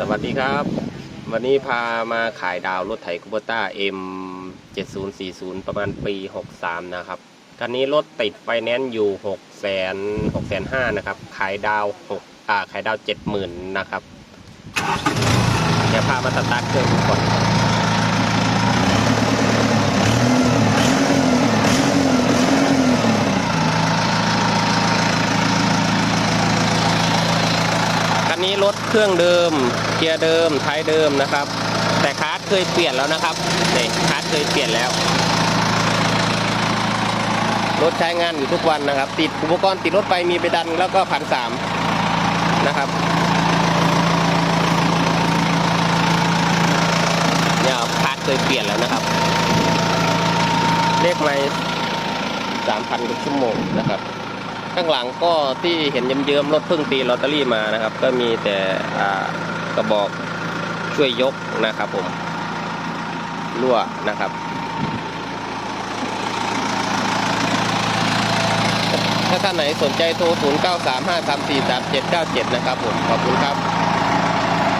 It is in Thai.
สวัสดีครับ วันนี้พามาขายดาวรถไถคูเปอร์ต้า M 7040 ประมาณปี 63 นะครับคันนี้รถติดไฟแนนซ์อยู่6แสน6แสน5นะครับ ขายดาว 6 อ่า ขายดาว 70,000 นะครับ เดี๋ยวพามาสตาร์ทเครื่องก่อน นี้รถเครื่องเดิม เกียร์เดิมท้ายเดิมนะครับ แต่คาร์ดเคยเปลี่ยนแล้วนะครับนี่คาร์ดเคยเปลี่ยนแล้ว รถใช้งานอยู่ทุกวันนะครับ ติดอุปกรณ์ติดรถไปมีไปดันแล้วก็พันสามนะครับเนี่ยคาร์ดเคยเปลี่ยนแล้วนะครับ เลขไม่สามพันกว่าชั่วโมงนะครับ ข้างหลังก็ที่เห็นเยิ้มๆรถเพิ่งตีลอตเตอรี่มานะครับ ก็มีแต่กระบอกช่วยยกนะครับผมรั่วนะครับถ้าท่านไหนสนใจโทร 0 9 3 5 3 4 3 7 9 7 นะครับผม ขอบคุณครับ